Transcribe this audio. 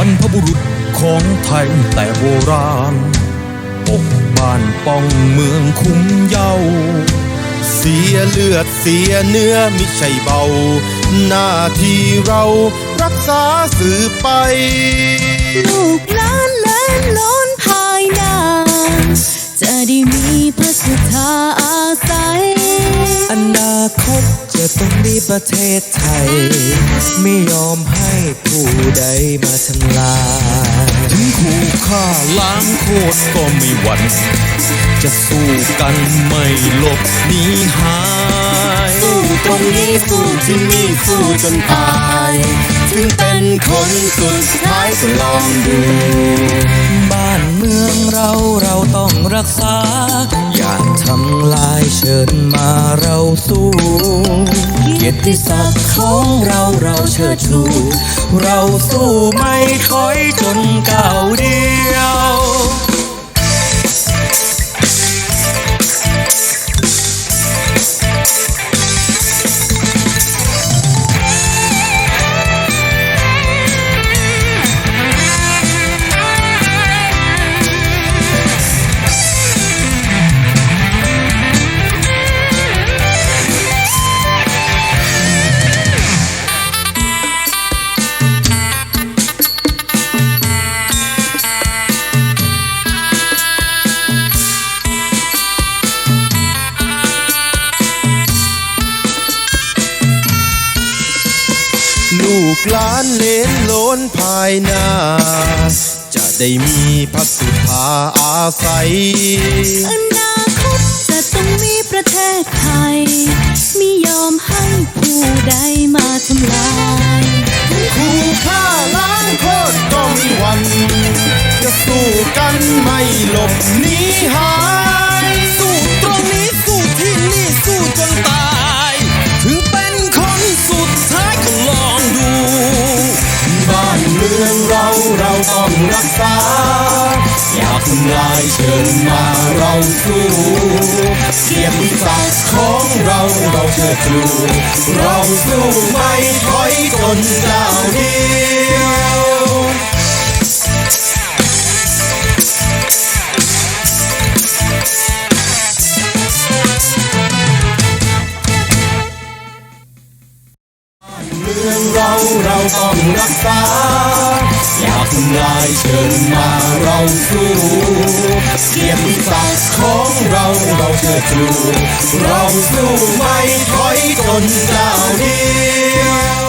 บรรพบุรุษของไทยแต่โบราณ ปกบ้านป้องเมืองคุ้มเยาเสียเลือดเสียเนื้อมิใช่เบา หน้าที่เรารักษาสืบไป ลูกหลานเล่นล้นภายนาจะได้มีพระสุธาอาศัย คตจะต้องมีประเทศไทย ไม่ยอมให้ผู้ใดมาทำลายถึงคู่ฆ่าล้างโคตรก็ไม่หวั่นจะสู้กันไม่หลบหนีหาย สู้ตรงนี้สู้ที่นี่สู้จนตาย ถึงเป็นคนสุดท้ายก็ลองดูบ้านเมืองเราเราต้องรักษา อย่าทำลายเชิญมาเราสู้เกียรติศักดิ์ของเราเราเชิดชู เราสู้ไม่ถอยจนก้าวเดียว ลูกหลานเลนโลนภายหน้าจะได้มีพระสุธาอาศัยอนาคตจะต้องมีประเทศไทยไม่ยอมให้ผู้ใดมาทำลายคู่ฆ่าล้างโคตรก็ไม่หวัน จะสู้กันไม่หลบหนีหาย ต้องรักษา อย่าทำลายเชิญมาเราสู้เกียรติศักดิ์ของเราเราเชิดชูเราสู้ไม่ถอยจนก้าวเดียวเมืองเราเราต้องรักษา เชิญมาเราสู้เกียรติศักดิ์ของเราเราเชิดชูเราสู้ไม่ถอยจนก้าวเดียว